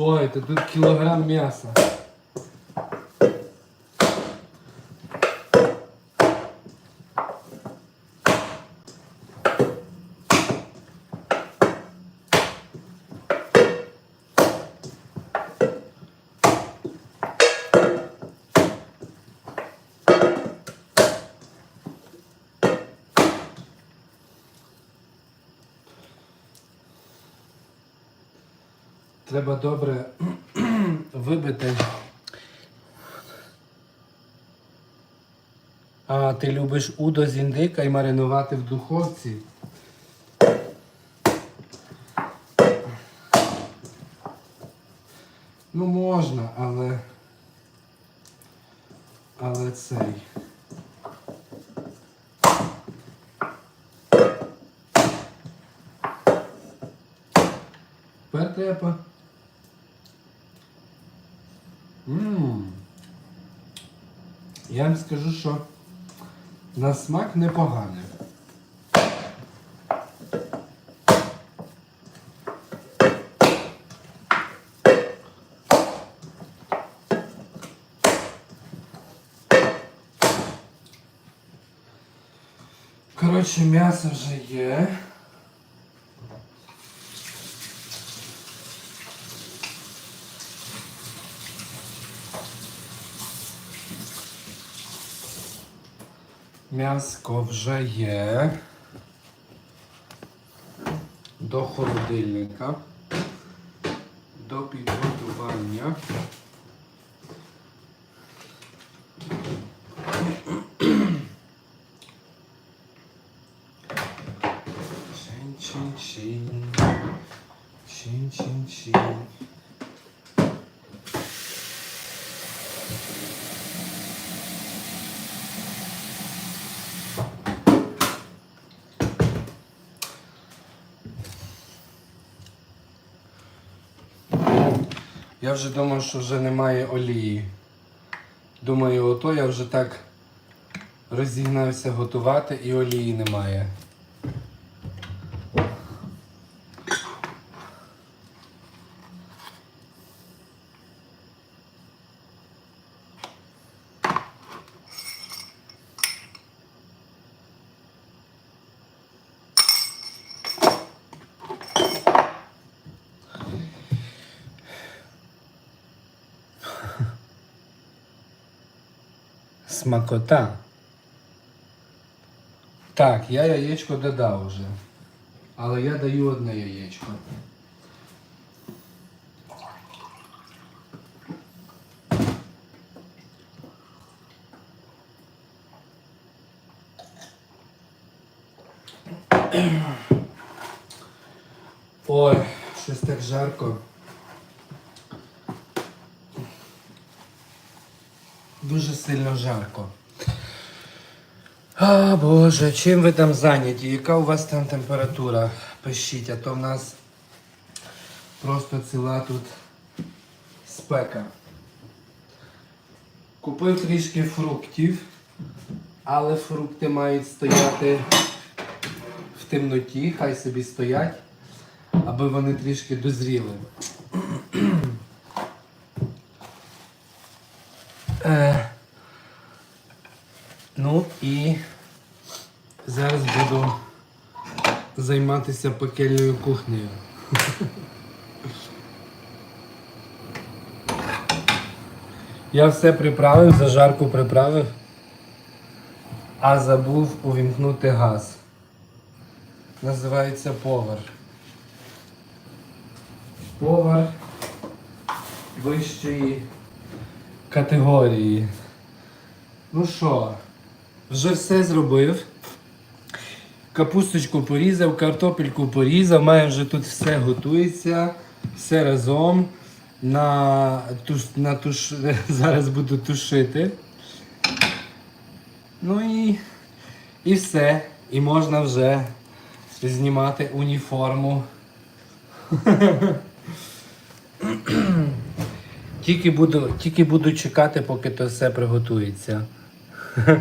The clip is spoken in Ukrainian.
Ой, это тут кілограм м'яса. Треба добре вибити. А ти любиш удо з індика і маринувати в духовці? Ну можна, але. Але цей. Тепер треба. Ммм. Я вам скажу, що на смак непоганий. Коротше, м'ясо вже є. М'яско вже є. До холодильника. До підготування. Чин-чин-чин. Чин-чин-чин. Я вже думав, що вже немає олії. Думаю, ото я вже так розігнався готувати і олії немає. Смакота. Так, я яєчко додав вже. Але я даю одне яєчко. Ой, щось так жарко. Дуже сильно жарко. А, Боже, чим ви там зайняті? Яка у вас там температура? Пишіть, а то в нас просто ціла тут спека. Купив трішки фруктів, але фрукти мають стояти в темноті, хай собі стоять, аби вони трішки дозріли. Е, ну і зараз буду займатися пекельною кухнею. Я все приправив, зажарку приправив, а забув увімкнути газ. Називається повар. Повар вищої категорії. Ну що, вже все зробив. Капусточку порізав, картопельку порізав, має вже тут все готується, все разом. На туш, на туш, зараз буду тушити. Ну і, і все. І можна вже знімати уніформу. Тільки буду, тільки буду чекати, поки то все приготується.